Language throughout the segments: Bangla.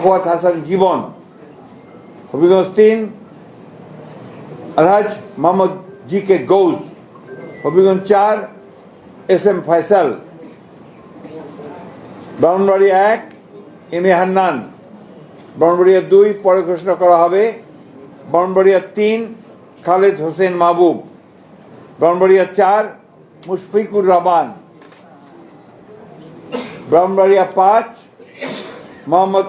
ফুয়াদ হাসান জীবন, হবিগঞ্জ তিন, আলহাজ মোহাম্মদ জি কে গৌজ হবিগঞ্জ চার, এস এম ফয়সাল। ব্রাহ্মণবাড়ি এক, এম এ হান্নান। ব্রাহ্মণবাড়িয়া দুই, পরে ঘোষণা করা হবে। ব্রাহ্মণবাড়িয়া তিন, খালেদ হোসেন মাহবুব। ব্রাহ্মণবাড়িয়া চার, মুশফিকুর রহমান। ব্রাহ্মণবাড়িয়া পাঁচ, মোহাম্মদ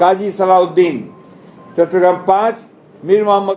কাজী সালাউদ্দিন চট্টগ্রাম পাঁচ মীর মোহাম্মদ